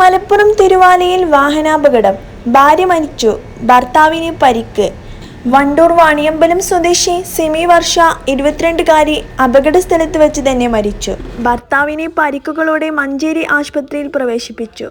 മലപ്പുറം തിരുവാലയിൽ വാഹനാപകടം. ഭാര്യ മരിച്ചു. ഭർത്താവിന് പരിക്ക്. വണ്ടൂർ വാണിയമ്പലം സ്വദേശി സിമി വർഷ ഇരുപത്തിരണ്ടുകാരി അപകട സ്ഥലത്ത് വെച്ച് തന്നെ മരിച്ചു. ഭർത്താവിനെ പരിക്കുകളോടെ മഞ്ചേരി ആശുപത്രിയിൽ പ്രവേശിപ്പിച്ചു.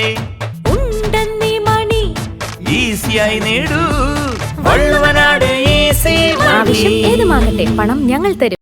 ഉണ്ടെന്നീ. മണി. ഈസിയായി നേടൂ. വള്ളുവനാട് ഈസി ആവശ്യം ഏതുമാകട്ടെ പണം ഞങ്ങൾ തരും.